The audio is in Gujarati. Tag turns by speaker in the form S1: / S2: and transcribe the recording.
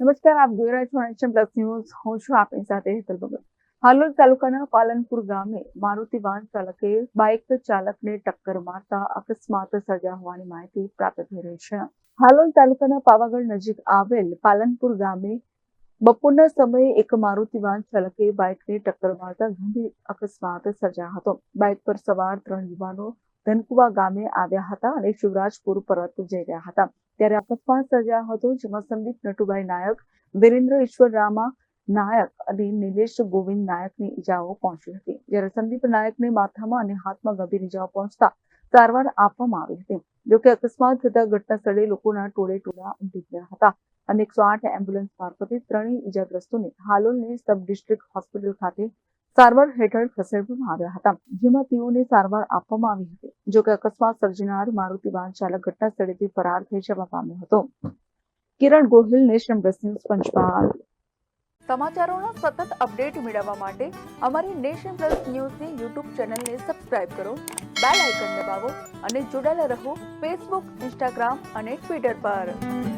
S1: નમસ્કાર, આપ જોઈ રહ્યા છો નેશન પ્લસ ન્યૂઝ હું છું આપની સાથે હેતલ ભગત. હાલોલ તાલુકાના પાલનપુર ગામે મારુતિ વાહન ચાલકે બાઇક ચાલકને ટક્કર મારતા અકસ્માત સર્જા હોવાની માહિતી પ્રાપ્ત થઈ રહી છે. હાલોલ તાલુકાના પાવાગઢ નજીક આવેલ પાલનપુર ગામે બપોરના સમયે એક મારુતિ વાહન ચાલકે બાઇકને ટક્કર મારતા ગંભીર અકસ્માત સર્જાયો હતો. બાઇક પર સવાર ત્રણ યુવાનો ધનકુવા ગામે આવ્યા હતા અને શિવરાજપુર પરત જઈ રહ્યા હતા. ત્યારે અકસ્માત સર્જાયો હતો, જેમાં સંદીપ નટુભાઈ નાયક, વિરેન્દ્ર ઈશ્વર રામા નાયક અને નિલેશ ગોવિંદ નાયકની ઈજાઓ પહોંચી હતી. જ્યારે સંદીપ નાયકને માથામાં અને હાથમાં ગંભીર ઈજાઓ પહોંચતા સારવાર આપવામાં આવી હતી જોકે અકસ્માત થતા ઘટના સ્થળે લોકોના ટોળે ટોળા ઉમટી ગયા હતા અને એકસો આઠ એમ્બ્યુલન્સ મારફતે ત્રણેય ઈજાગ્રસ્તોને હાલોલની સબ ડિસ્ટ્રિક્ટ હોસ્પિટલ ખાતે સારવાર હેઠળ ખસેડવામાં આવ્યા હતા, જેમાં તેઓને સારવાર આપવામાં આવી હતી જોકે અકસ્માત સર્જનાર મારુતિ વાહન ચાલક ઘટના સ્થળેથી ફરાર થઈ જવા પામ્યો હતો. Kiran Gohil, national plus news, Panchmahal. સમાચારોનો સતત અપડેટ મેળવવા માટે અમારી નેશન પ્લસ ન્યૂઝની યુટ્યુબ ચેનલને સબસ્ક્રાઇબ કરો, બેલ આઇકન દબાવો અને જોડાયેલા રહો ફેસબુક, ઇન્સ્ટાગ્રામ અને ટ્વિટર પર.